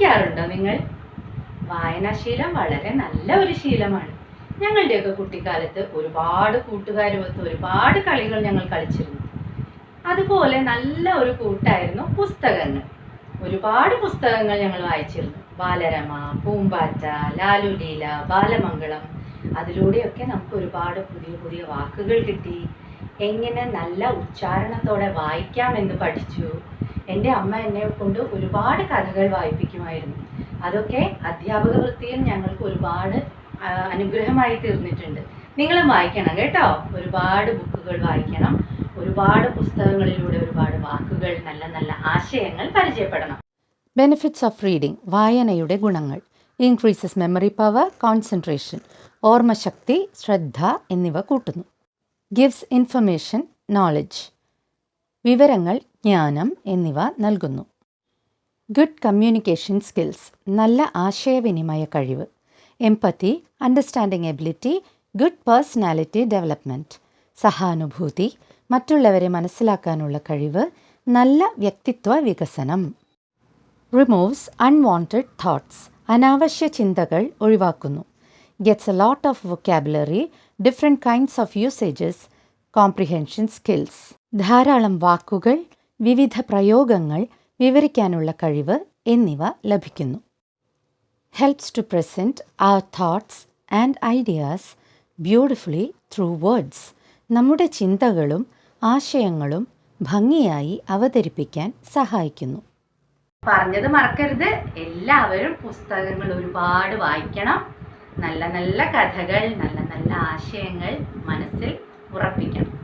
വായിക്കാറുണ്ടോ നിങ്ങൾ? വായനാശീലം വളരെ നല്ല ഒരു ശീലമാണ്. ഞങ്ങളുടെയൊക്കെ കുട്ടിക്കാലത്ത് ഒരുപാട് കൂട്ടുകാരുമൊത്ത് ഒരുപാട് കളികൾ ഞങ്ങൾ കളിച്ചിരുന്നു. അതുപോലെ നല്ല ഒരു കൂട്ടായിരുന്നു പുസ്തകങ്ങൾ. ഒരുപാട് പുസ്തകങ്ങൾ ഞങ്ങൾ വായിച്ചിരുന്നു. ബാലരമ പൂമ്പാറ്റ ലാലുലീല ബാലമംഗളം. അതിലൂടെയൊക്കെ നമുക്ക് ഒരുപാട് പുതിയ പുതിയ വാക്കുകൾ കിട്ടി. എങ്ങനെ നല്ല ഉച്ചാരണത്തോടെ വായിക്കാമെന്ന് പഠിച്ചു. എന്റെ അമ്മ എന്നെ കൊണ്ട് ഒരുപാട് കഥകൾ വായിപ്പിക്കുമായിരുന്നു. അതൊക്കെ അധ്യാപക വൃത്തിയിൽ ഞങ്ങൾക്ക് ഒരുപാട് അനുഗ്രഹമായി തീർന്നിട്ടുണ്ട്. നിങ്ങളും വായിക്കണം കേട്ടോ. ഒരുപാട് ബുക്കുകൾ വായിക്കണം. ഒരുപാട് പുസ്തകങ്ങളിലൂടെ ഒരുപാട് വാക്കുകൾ നല്ല നല്ല ആശയങ്ങൾ പരിചയപ്പെടണം. ബെനിഫിറ്റ്സ് ഓഫ് റീഡിംഗ് വായനയുടെ ഗുണങ്ങൾ ഇൻക്രീസസ് മെമ്മറി പവർ കോൺസെൻട്രേഷൻ ഓർമ്മശക്തി ശ്രദ്ധ എന്നിവ കൂട്ടുന്നു. ഗിവ്സ് ഇൻഫർമേഷൻ നോളജ് വിവരങ്ങൾ ജ്ഞാനം എന്നിവ നൽകുന്നു. ഗുഡ് കമ്മ്യൂണിക്കേഷൻ സ്കിൽസ് നല്ല ആശയവിനിമയ കഴിവ് empathy understanding ability good personality development സഹാനുഭൂതി മറ്റുള്ളവരെ മനസ്സിലാക്കാനുള്ള കഴിവ് നല്ല വ്യക്തിത്വ വികസനം. റിമൂവ്സ് അൺവാണ്ടഡ് തോട്ട്സ് അനാവശ്യ ചിന്തകൾ ഒഴിവാക്കുന്നു. Gets a lot of vocabulary different kinds of usages comprehension skills ധാരാളം വാക്കുകൾ വിവിധ പ്രയോഗങ്ങൾ വിവരിക്കാനുള്ള കഴിവ് എന്നിവ ലഭിക്കുന്നു. ഹെൽപ്സ് ടു പ്രസന്റ് ആ thoughts and ideas beautifully through words നമ്മുടെ ചിന്തകളും ആശയങ്ങളും ഭംഗിയായി അവതരിപ്പിക്കാൻ സഹായിക്കുന്നു. പറഞ്ഞത് മറക്കരുത്. എല്ലാവരും പുസ്തകങ്ങൾ ഒരുപാട് വായിക്കണം. നല്ല നല്ല കഥകൾ നല്ല നല്ല ആശയങ്ങൾ മനസ്സിൽ ഉറപ്പിക്കണം.